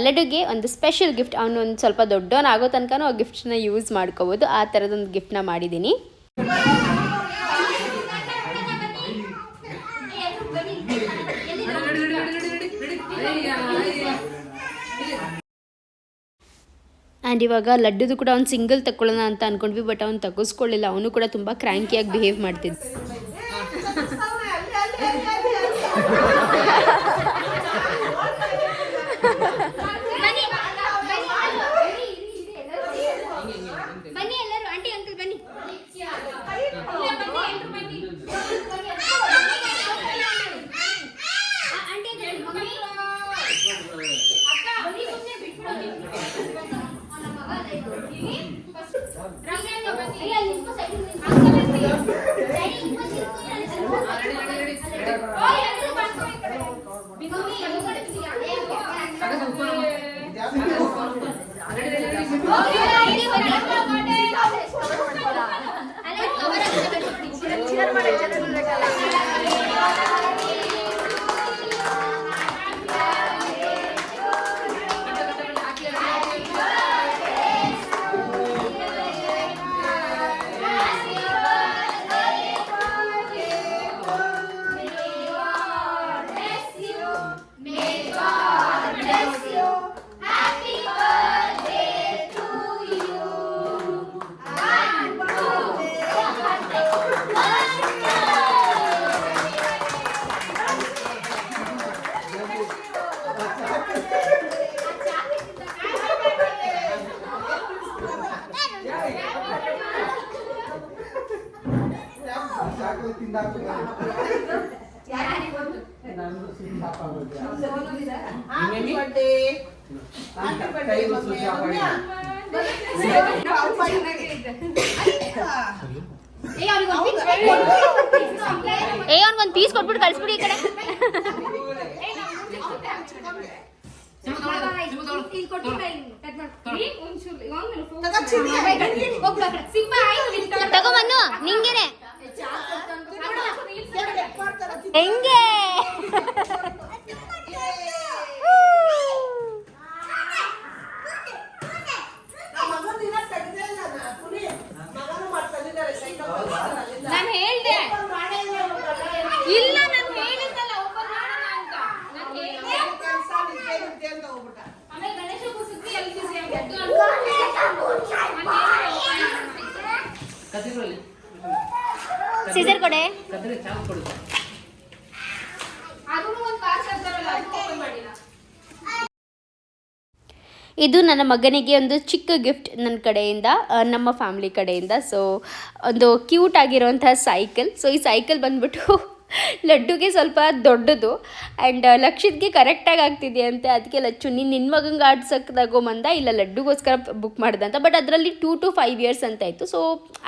ಲಡ್ಡುಗೆ ಒಂದು ಸ್ಪೆಷಲ್ ಗಿಫ್ಟ್ ಅವನು ಒಂದು ಸ್ವಲ್ಪ ದೊಡ್ಡವನಾಗೋ ತನಕನೂ ಆ ಗಿಫ್ಟ್ನ ಯೂಸ್ ಮಾಡ್ಕೋಬೋದು. ಆ ಥರದೊಂದು ಗಿಫ್ಟನ್ನ ಮಾಡಿದ್ದೀನಿ. ಆ್ಯಂಡ್ ಇವಾಗ ಲಡ್ಡುದು ಕೂಡ ಅವ್ನು ಸಿಂಗಲ್ ತಗೊಳ್ಳೋಣ ಅಂತ ಅಂದ್ಕೊಂಡ್ವಿ ಬಟ್ ಅವ್ನು ತಗೋಸ್ಕೊಳ್ಳಿಲ್ಲ ಅವನು ಕೂಡ ತುಂಬ ಕ್ರ್ಯಾಂಕಿಯಾಗಿ ಬಿಹೇವ್ ಮಾಡ್ತಿದ್ದ ತಗೊಂಬನ್ನು ನಿಂಗೇನೆ ಹೆಂಗೆ ನಾನು ಹೇಳ್ದೆ ಇಲ್ಲ ನಾನು ಹೇಳಿದ್ದಲ್ಲ ಓಪನ್ ಮಾಡೋಣ ಅಂತ ನಾನು ಹೇಳ್ದೆ ಆಮೇಲೆ ಗಣೇಶ ಕೂರ್ಸಿದ್ವಿ ಎಲ್ ಸಿ ಸಿ ಎದ್ದು ಕತ್ತಿರಲ್ಲಿ ಸೀಸರ್ ಕೊಡೆ ಕತ್ತರಿ ಚಾಕು ಕೊಡು ಅದೂ ಒಂದು ಕಾರ್ ಹಾಕ್ತಾರಲ್ಲ ಅದು ಓಪನ್ ಕೊಡೆ. ಇದು ನನ್ನ ಮಗನಿಗೆ ಒಂದು ಚಿಕ್ಕ ಗಿಫ್ಟ್ ನನ್ನ ಕಡೆಯಿಂದ ನಮ್ಮ ಫ್ಯಾಮಿಲಿ ಕಡೆಯಿಂದ. ಸೊ ಒಂದು ಕ್ಯೂಟ್ ಆಗಿರುವಂತಹ ಸೈಕಲ್ ಸೊ ಈ ಸೈಕಲ್ ಬಂದ್ಬಿಟ್ಟು ಲಡ್ಡುಗೆ ಸ್ವಲ್ಪ ದೊಡ್ಡದು. ಆ್ಯಂಡ್ ಲಕ್ಷಿತ್ಗೆ ಕರೆಕ್ಟಾಗಿ ಆಗ್ತಿದೆ ಅಂತೆ. ಅದಕ್ಕೆ ಲಚ್ಚು, ನೀನು ನಿನ್ನ ಮಗಂಗೆ ಆಡ್ಸಕ್ಕೆ ತಗೊಂಬಂದ ಇಲ್ಲ ಲಡ್ಡುಗೋಸ್ಕರ ಬುಕ್ ಮಾಡ್ದೆ ಅಂತ. ಬಟ್ ಅದರಲ್ಲಿ ಟೂ ಟು ಫೈವ್ ಇಯರ್ಸ್ ಅಂತ ಇತ್ತು. ಸೊ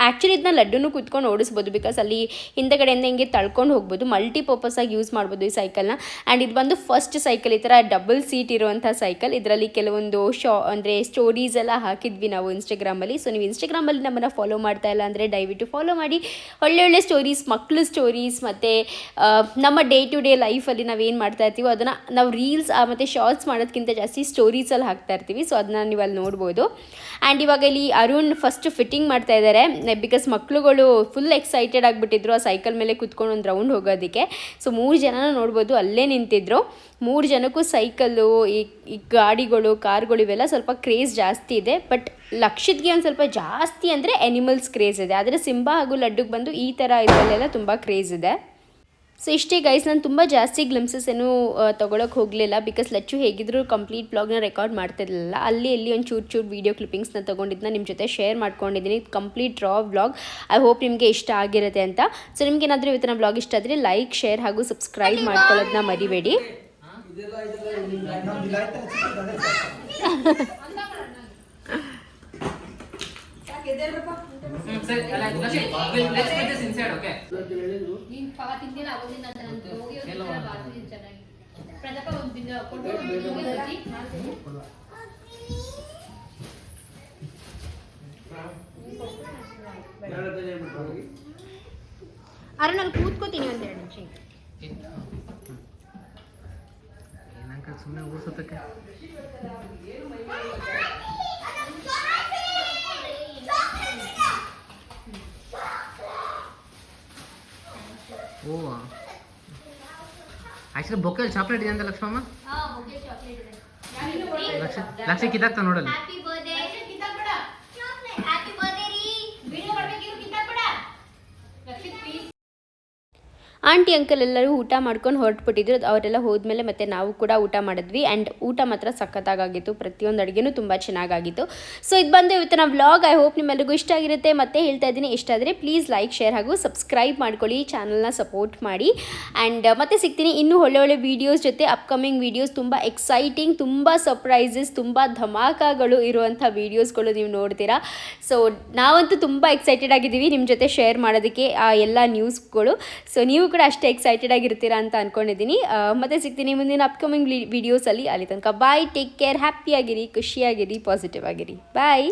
ಆ್ಯಕ್ಚುಲಿ ಇದನ್ನ ಲಡ್ಡುನು ಕುತ್ಕೊಂಡು ಓಡಿಸ್ಬೋದು. ಬಿಕಾಸ್ ಅಲ್ಲಿ ಹಿಂದೆಗಡೆಯಿಂದ ಹಿಂಗೆ ತಳ್ಕೊಂಡು ಹೋಗ್ಬೋದು. ಮಲ್ಟಿ ಪರ್ಪಸ್ ಆಗಿ ಯೂಸ್ ಮಾಡ್ಬೋದು ಈ ಸೈಕಲ್ನ ಆ್ಯಂಡ್ ಇದು ಬಂದು ಫಸ್ಟ್ ಸೈಕಲ್ ಈ ಥರ ಡಬಲ್ ಸೀಟ್ ಇರುವಂಥ ಸೈಕಲ್ ಇದರಲ್ಲಿ ಕೆಲವೊಂದು ಶಾ, ಅಂದರೆ ಸ್ಟೋರೀಸ್ ಎಲ್ಲ ಹಾಕಿದ್ವಿ ನಾವು ಇನ್ಸ್ಟಾಗ್ರಾಮಲ್ಲಿ ಸೊ ನೀವು ಇನ್ಸ್ಟಾಗ್ರಾಮಲ್ಲಿ ನಮ್ಮನ್ನು ಫಾಲೋ ಮಾಡ್ತಾ ಇಲ್ಲ ಅಂದರೆ ದಯವಿಟ್ಟು ಫಾಲೋ ಮಾಡಿ. ಒಳ್ಳೆ ಒಳ್ಳೆ ಸ್ಟೋರೀಸ್ ಮಕ್ಕಳು ಸ್ಟೋರೀಸ್ ಮತ್ತು ನಮ್ಮ ಡೇ ಟು ಡೇ ಲೈಫಲ್ಲಿ ನಾವು ಏನು ಮಾಡ್ತಾ ಇರ್ತೀವೋ ಅದನ್ನು ನಾವು ರೀಲ್ಸ್ ಮತ್ತು ಶಾರ್ಟ್ಸ್ ಮಾಡೋದಕ್ಕಿಂತ ಜಾಸ್ತಿ ಸ್ಟೋರೀಸಲ್ಲಿ ಹಾಕ್ತಾ ಇರ್ತೀವಿ. ಸೊ ಅದನ್ನ ನೀವು ಅಲ್ಲಿ ನೋಡ್ಬೋದು. ಆ್ಯಂಡ್ ಇವಾಗ ಇಲ್ಲಿ ಅರುಣ್ ಫಸ್ಟ್ ಫಿಟ್ಟಿಂಗ್ ಮಾಡ್ತಾ ಇದ್ದಾರೆ ಬಿಕಾಸ್ ಮಕ್ಕಳುಗಳು ಫುಲ್ ಎಕ್ಸೈಟೆಡ್ ಆಗಿಬಿಟ್ಟಿದ್ರು ಆ ಸೈಕಲ್ ಮೇಲೆ ಕುತ್ಕೊಂಡು ಒಂದು ರೌಂಡ್ ಹೋಗೋದಕ್ಕೆ. ಸೊ ಮೂರು ಜನನ ನೋಡ್ಬೋದು, ಅಲ್ಲೇ ನಿಂತಿದ್ರು. ಮೂರು ಜನಕ್ಕೂ ಸೈಕಲ್ಲು ಈ ಈ ಗಾಡಿಗಳು, ಕಾರ್ಗಳು ಇವೆಲ್ಲ ಸ್ವಲ್ಪ ಕ್ರೇಜ್ ಜಾಸ್ತಿ ಇದೆ. ಬಟ್ ಲಕ್ಷದ್ಗೆ ಒಂದು ಸ್ವಲ್ಪ ಜಾಸ್ತಿ ಅಂದರೆ ಎನಿಮಲ್ಸ್ ಕ್ರೇಜ್ ಇದೆ. ಆದರೆ ಸಿಂಬಾ ಹಾಗೂ ಲಡ್ಡುಗೆ ಬಂದು ಈ ಥರ ಇದರಲ್ಲೆಲ್ಲ ತುಂಬ ಕ್ರೇಜ್ ಇದೆ. ಸೊ ಇಷ್ಟೇ ಗೈಸ್ ನಾನು ತುಂಬ ಜಾಸ್ತಿ ಗ್ಲಿಮ್ಸಸ್ ಏನು ತೊಗೊಳಕ್ಕೆ ಹೋಗಲಿಲ್ಲ ಬಿಕಾಸ್ ಲಚ್ಚು ಹೇಗಿದ್ರು ಕಂಪ್ಲೀಟ್ ಬ್ಲಾಗ್ನ ರೆಕಾರ್ಡ್ ಮಾಡ್ತಿರಲಿಲ್ಲ ಅಲ್ಲಿ ಇಲ್ಲಿ ಒಂದು ಚೂರು ಚೂರು ವೀಡಿಯೋ ಕ್ಲಿಪ್ಪಿಂಗ್ಸ್ನ ತೊಗೊಂಡಿದ್ದನ್ನ ನಿಮ್ಮ ಜೊತೆ ಶೇರ್ ಮಾಡ್ಕೊಂಡಿದ್ದೀನಿ complete raw blog I hope ನಿಮಗೆ ಇಷ್ಟ ಆಗಿರುತ್ತೆ ಅಂತ ಸೊ ನಿಮ್ಗೆ ಏನಾದರೂ ಇವತ್ತಿನ ಬ್ಲಾಗ್ ಇಷ್ಟ ಆದರೆ ಲೈಕ್ ಶೇರ್ ಹಾಗೂ ಸಬ್ಸ್ಕ್ರೈಬ್ ಮಾಡ್ಕೊಳ್ಳೋದನ್ನ ಮರಿಬೇಡಿ ಇನ್ನೊಂದು ಇಲ್ಲ ಆಯ್ತಲ್ಲ ಚಿಕ್ಕದು ಅದೇ ಸಾಕು. ಸರಿ ಅಲ್ಲ Lakshi let's put this inside okay ನೀನ್ ಪಾವ ತಿಂದಿಲ್ಲ ಅವಾಗಿಂದ ನಾನು ಹೋಗಿ ಹೋಗಿ ಬಾರ್ತೀನಿ ಚೆನ್ನಾಗಿ. ಪ್ರತಾಪ ಒಂದು ಕೊಟ್ಟು ಹೋಗಿ ಅರೆ ನಾನು ಕೂತ್ಕೋತೀನಿ ಒಂದು ಎರಡು ನಿಮಿಷ. ಏನಂಕ ಸುಮ್ಮನೆ ಊರ್ಸೋತಕ್ಕೆ ಓ ಆಕ್ಚುಲಿ ಬೊಕ್ಕಲ್ಲಿ ಚಾಕ್ಲೇಟ್ ಇದೆ ಅಂತ ಲಕ್ಷ್ಮಮ್ಮ ಲಕ್ಷ ಲಕ್ಷ ಕಿತ್ತಾಕ್ತ ನೋಡಲ್ಲಿ. ಹ್ಯಾಪಿ ಕಿತ್ತಾಕ್ಬೇಡ ಹ್ಯಾಪಿ ಬರ್ಡೇ ರೀ ವಿಡಿಯೋ ಮಾಡ್ಬೇಕಿರು ಕಿತ್ತಾಕ್ಬೇಡ ರಕ್ಷಿತ್ ಪ್ಲೀಸ್ ಆಂಟಿ, ಅಂಕಲ್ ಎಲ್ಲರೂ ಊಟ ಮಾಡ್ಕೊಂಡು ಹೊರಟ್ಬಿಟ್ಟಿದ್ರು. ಅವರೆಲ್ಲ ಹೋದ್ಮೇಲೆ ಮತ್ತೆ ನಾವು ಕೂಡ ಊಟ ಮಾಡಿದ್ವಿ. ಆ್ಯಂಡ್ ಊಟ ಮಾತ್ರ ಸಖತ್ತಾಗಿತ್ತು ಪ್ರತಿಯೊಂದು ಅಡುಗೆನೂ ತುಂಬ ಚೆನ್ನಾಗಾಗಿತ್ತು. ಸೊ ಇದು ಬಂದು ಇವತ್ತಿನ ವ್ಲಾಗ್ ಐ ಹೋಪ್ ನಿಮ್ಮೆಲ್ಲರಿಗೂ ಇಷ್ಟ ಆಗಿರುತ್ತೆ. ಮತ್ತೆ ಹೇಳ್ತಾ ಇದ್ದೀನಿ. ಇಷ್ಟ ಆದರೆ ಪ್ಲೀಸ್ ಲೈಕ್ ಶೇರ್ ಹಾಗೂ ಸಬ್ಸ್ಕ್ರೈಬ್ ಮಾಡ್ಕೊಳ್ಳಿ. ಚಾನಲ್ನ ಸಪೋರ್ಟ್ ಮಾಡಿ. ಆ್ಯಂಡ್ ಮತ್ತೆ ಸಿಗ್ತೀನಿ ಇನ್ನೂ ಒಳ್ಳೆ ಒಳ್ಳೆ ವೀಡಿಯೋಸ್ ಜೊತೆ. ಅಪ್ಕಮಿಂಗ್ ವೀಡಿಯೋಸ್ ತುಂಬ ಎಕ್ಸೈಟಿಂಗ್ ತುಂಬ ಸರ್ಪ್ರೈಸಸ್ ತುಂಬ ಧಮಾಕಗಳು ಇರುವಂಥ ವೀಡಿಯೋಸ್ಗಳು ನೀವು ನೋಡ್ತೀರಾ. ಸೊ ನಾವಂತೂ ತುಂಬ ಎಕ್ಸೈಟೆಡ್ ಆಗಿದ್ದೀವಿ. ನಿಮ್ಮ ಜೊತೆ ಶೇರ್ ಮಾಡೋದಕ್ಕೆ ಆ ಎಲ್ಲ ನ್ಯೂಸ್ಗಳು ಸೊ ನೀವು ಕೂಡ ಅಷ್ಟೇ ಎಕ್ಸೈಟೆಡ್ ಆಗಿರ್ತೀರಾ ಅಂತ ಅನ್ಕೊಂಡಿದ್ದೀನಿ. ಮತ್ತೆ ಸಿಗ್ತೀನಿ ಮುಂದಿನ ಅಪ್ಕಮಿಂಗ್ ವಿಡಿಯೋಸ್ ಅಲ್ಲಿ. ತನಕ ಬಾಯ್ ಟೇಕ್ ಕೇರ್ ಹ್ಯಾಪಿಯಾಗಿರಿ ಖುಷಿಯಾಗಿರಿ ಪಾಸಿಟಿವ್ ಆಗಿರಿ. ಬಾಯ್